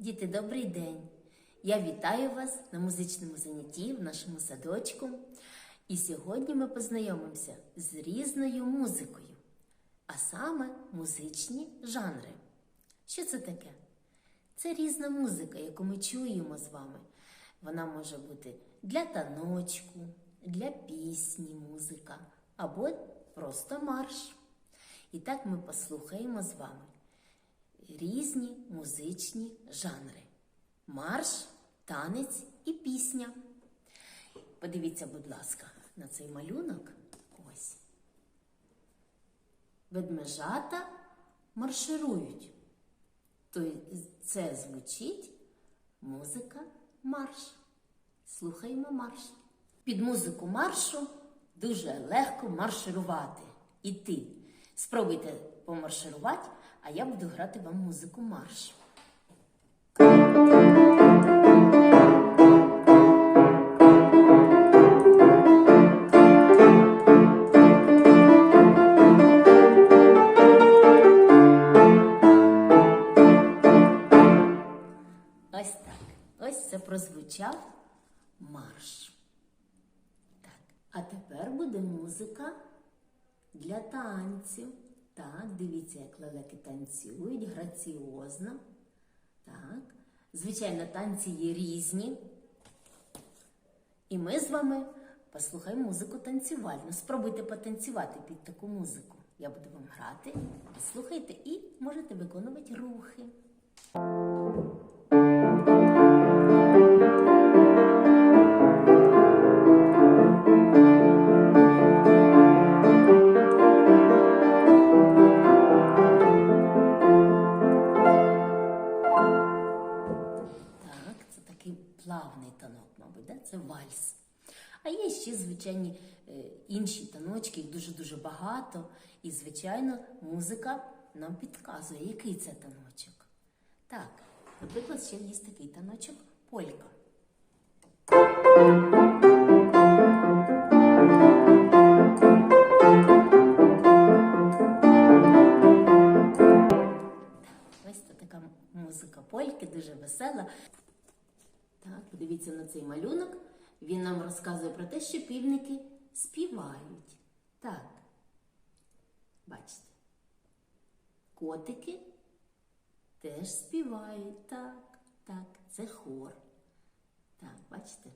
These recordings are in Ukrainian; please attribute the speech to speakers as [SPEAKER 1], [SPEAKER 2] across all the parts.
[SPEAKER 1] Діти, добрий день! Я вітаю вас на музичному занятті в нашому садочку. І сьогодні ми познайомимося з різною музикою, а саме музичні жанри. Що це таке? Це різна музика, яку ми чуємо з вами. Вона може бути для таночку, для пісні музика або просто марш. І так ми послухаємо з вами різні музичні жанри: марш, танець і пісня. Подивіться, будь ласка, на цей малюнок. Ось. Ведмежата марширують. Це звучить музика марш. Слухаємо марш. Під музику маршу дуже легко марширувати. Іти. Спробуйте помарширувати, а я буду грати вам музику марш. Ось так. Ось це прозвучав марш. Так. А тепер буде музика для танців. Так, дивіться, як лелеки танцюють, граціозно. Так. Звичайно, танці є різні. І ми з вами послухаємо музику танцювальну. Спробуйте потанцювати під таку музику. Я буду вам грати. Слухайте і можете виконувати рухи. Плавний танок, мабуть, да? це вальс. А є ще звичайні е, інші таночки, їх дуже-дуже багато. І, звичайно, музика нам підказує, який це таночок. Так, наприклад, ще є такий таночок полька. Ось така музика польки, дуже весела. Так, подивіться на цей малюнок. Він нам розказує про те, що півники співають. Так. Бачите. Котики теж співають. Так, так, це хор. Так, бачите?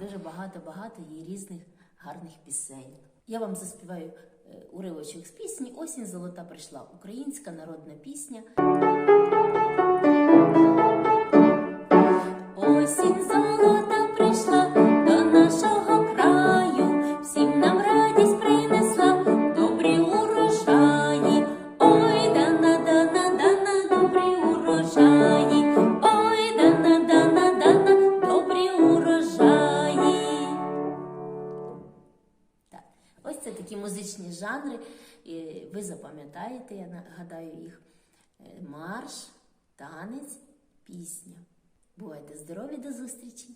[SPEAKER 1] Дуже багато-багато є різних гарних пісень. Я вам заспіваю е, уривочок з пісні Осінь золота прийшла. Українська народна пісня. Це такі музичні жанри. і Ви запам'ятаєте, я нагадаю їх: Е, марш, танець, пісня. Бувайте здорові до зустрічі!